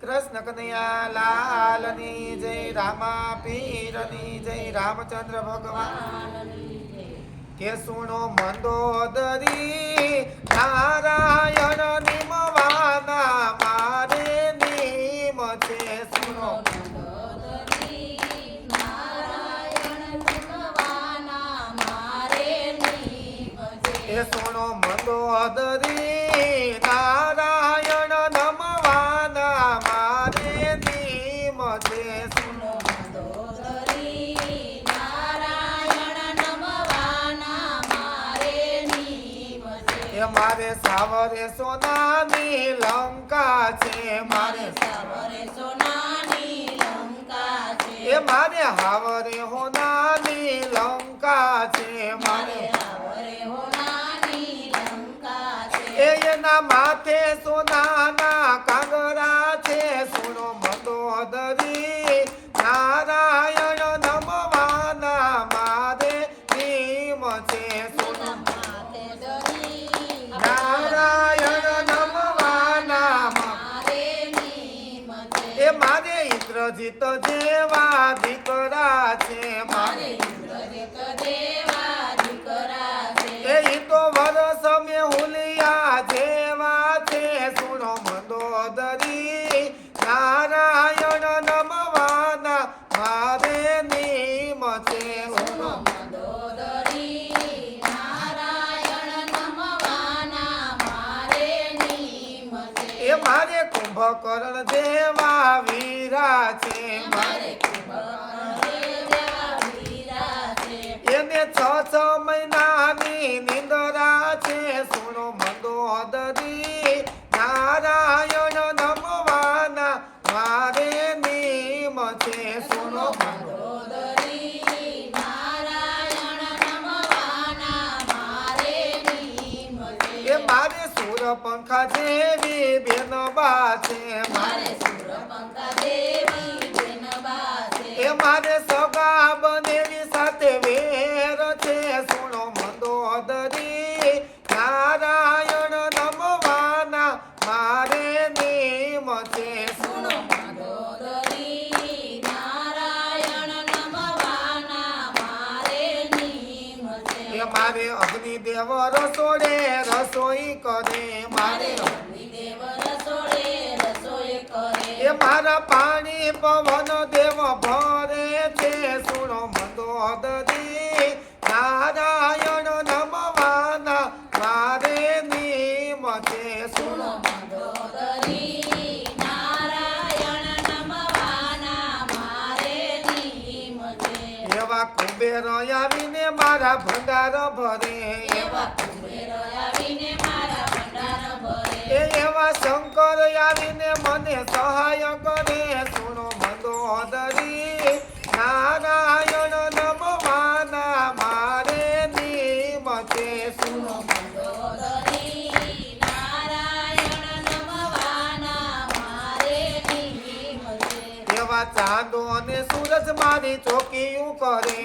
કૃષ્ણ કનૈયા લાલની જય રામા પીરની જય, રામચંદ્ર ભગવાન. કે સુણો મંદોદરી નારાયણ નિમવાના મારે નિમ છે સુણો એ સુણો મંદોદરી છે લંકા છે મારે સાવરે સોનાની લંકા છે, મારે એ મારે હાવરે હોનાની લંકા છે, મારે એ એના માથે સોનાના કાગરા છે, સુનો મંદોદરી મારે ઇન્દ્રજીત દેવા દીકરા છે મારે એ તો વરસ મે હુલિયા કુંભકર્ણ જેવા વીરા છે. એને છ છ એ મારે સુર પંખા જેવી બેન બા છે મારે એ મારે સગા બનેવી અગ્નિદેવ રસોડે રસોઈ કરે. મારે એ મારા પાણી પવન દેવ ભરે છે. સુનો મંદોદરી નારાયણ એવા કુબેર આવીને મારા ભંડાર ભરે. એવા શંકર આવીને મને સહાય કરે. સુનો મંદોદરી નારાયણ નમવાના મારે નિમ છે સુનો એવા ચાંદો અને સૂરજ મારી ચોકીયું કરે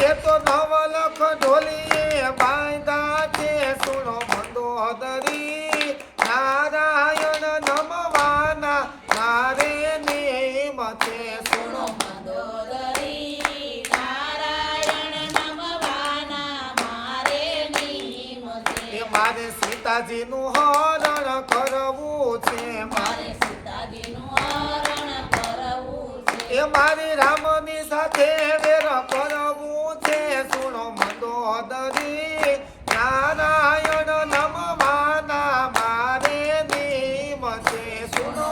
એ તો નવલખ ઢોલીએ બાંધા છે સુનો મંદોદરી નારાયણ નમવાના નારે નિમ છે. સુનો મારે સીતાજીનું હરણ કરવું છે. મારે એ મારી રામની સાથે વેર કરવું છે. સુનો મંદોદરી નારાયણ નમવાના મારે નિમ છે. સુનો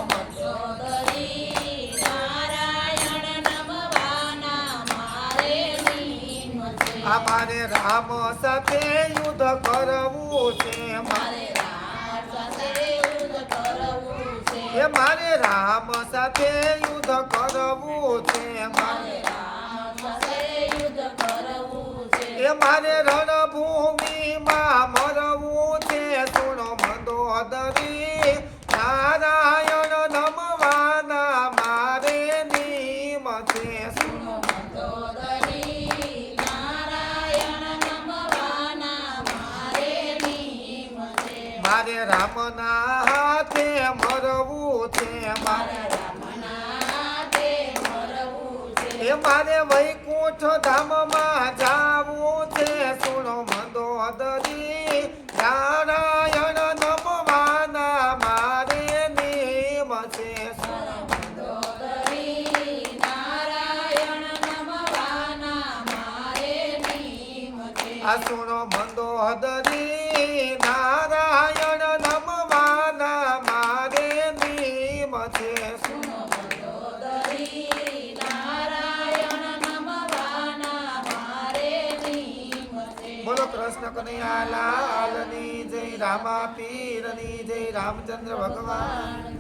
આ મારે રામ સાથે યુદ્ધ કરવું છે. મારે એ મારે રામ સાથે યુદ્ધ કરવું છે મારે એ મારે રણભૂમિમાં મરવું છે સુનો મંદોદરી નારાયણ નમવાના મારે નિયમ છે. સુનો મારે રામ રામના એ મારે વૈકુંઠ છે. સુનો મંદોદરી નારાયણ નમવાના મારે નિયમ છે. આ સુનો મંદોદરી નારાયણ નમવાના કનૈયા લાલની જય રામા પીરની જય રામચંદ્ર ભગવાન.